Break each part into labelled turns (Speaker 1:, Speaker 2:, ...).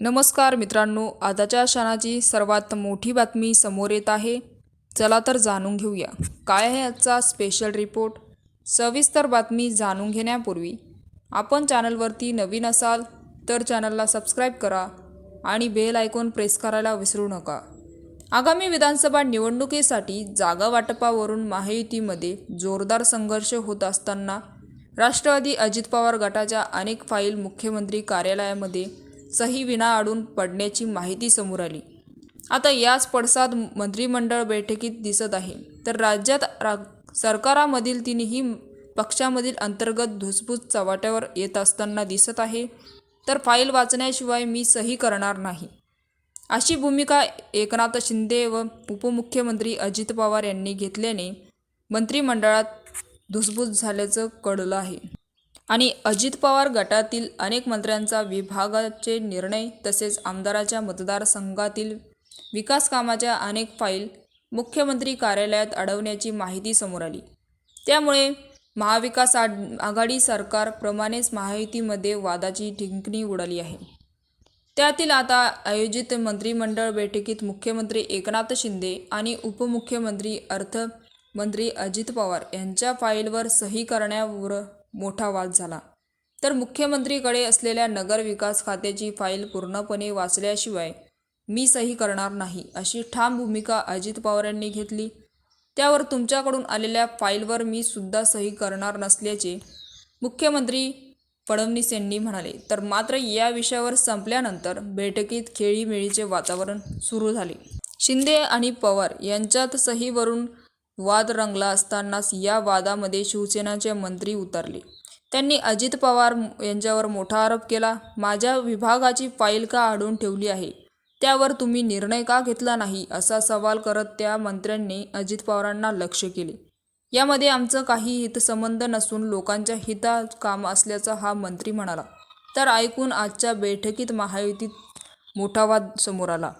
Speaker 1: नमस्कार मित्रांनो आताच्या क्षणाची सर्वात मोठी बातमी समोर येत आहे. चला तर जाणून घेऊया. काय आहे आजचा स्पेशल रिपोर्ट सविस्तर बातमी जाणून घेण्यापूर्वी आपण चॅनलवरती नवीन असाल तर चॅनलला सबस्क्राईब करा आणि बेल आयकॉन प्रेस करायला विसरू नका. आगामी विधानसभा निवडणुकीसाठी जागा वाटपावरून महायुतीमध्ये जोरदार संघर्ष होत असताना राष्ट्रवादी अजित पवार गटाच्या अनेक फाईल मुख्यमंत्री कार्यालयामध्ये सही विना आडून पडण्याची माहिती समोर आली. आता याच पडसाद मंत्रिमंडळ बैठकीत दिसत आहे. तर राज्यात रा सरकारामधील तिन्ही पक्षामधील अंतर्गत धुसफूस चव्हाट्यावर येत असताना दिसत आहे. तर फाईल वाचण्याशिवाय मी सही करणार नाही. अशी भूमिका एकनाथ शिंदे व उपमुख्यमंत्री अजित पवार यांनी घेतल्याने मंत्रिमंडळात धुसफूस झाल्याचं कळलं आहे. आणि अजित पवार गटातील अनेक मंत्र्यांचा विभागाचे निर्णय तसेच आमदाराच्या मतदारसंघातील विकास कामाच्या अनेक फाईल मुख्यमंत्री कार्यालयात अडवण्याची माहिती समोर आली. त्यामुळे महाविकास आघाडी सरकारप्रमाणेच महायुतीमध्ये वादाची ठिंकणी उडाली आहे. त्यातील आता आयोजित मंत्रिमंडळ बैठकीत मुख्यमंत्री एकनाथ शिंदे आणि उपमुख्यमंत्री अर्थमंत्री अजित पवार यांच्या फाईलवर सही करण्यावर मोठा वाद झाला. तर मुख्यमंत्रीकडे असलेल्या नगर विकास खात्याची फाईल पूर्णपणे वाचल्याशिवाय मी सही करणार नाही अशी ठाम भूमिका अजित पवार यांनी घेतली. त्यावर तुमच्याकडून आलेल्या फाईलवर मी सुद्धा सही करणार नसल्याचे मुख्यमंत्री फडणवीस यांनी म्हणाले. तर मात्र या विषयावर संपल्यानंतर बैठकीत खेळीमेळीचे वातावरण सुरू झाले. शिंदे आणि पवार यांच्यात सहीवरून वाद रंगला असतानाच या वादामध्ये शिवसेनाचे मंत्री उतरले. त्यांनी अजित पवार यांच्यावर मोठा आरोप केला माझ्या विभागाची फाईल का अडवून ठेवली आहे? त्यावर तुम्ही निर्णय का घेतला नाही? असा सवाल करत त्या मंत्र्यांनी अजित पवारांना लक्ष केले. यामध्ये आमचं काही हितसंबंध नसून लोकांच्या हितात काम असल्याचा हा मंत्री म्हणाला. तर ऐकून आजच्या बैठकीत महायुतीत मोठा वाद समोर आला.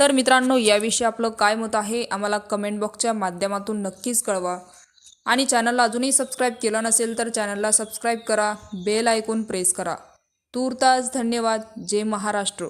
Speaker 1: तर मित्रांनो याविषयी आपलं काय मत आहे आम्हाला कमेंट बॉक्सच्या माध्यमातून नक्कीच कळवा. आणि चॅनलला अजूनही सबस्क्राईब केलं नसेल तर चॅनलला सबस्क्राईब करा बेल ऐकून प्रेस करा. तूर्तास धन्यवाद. जय महाराष्ट्र.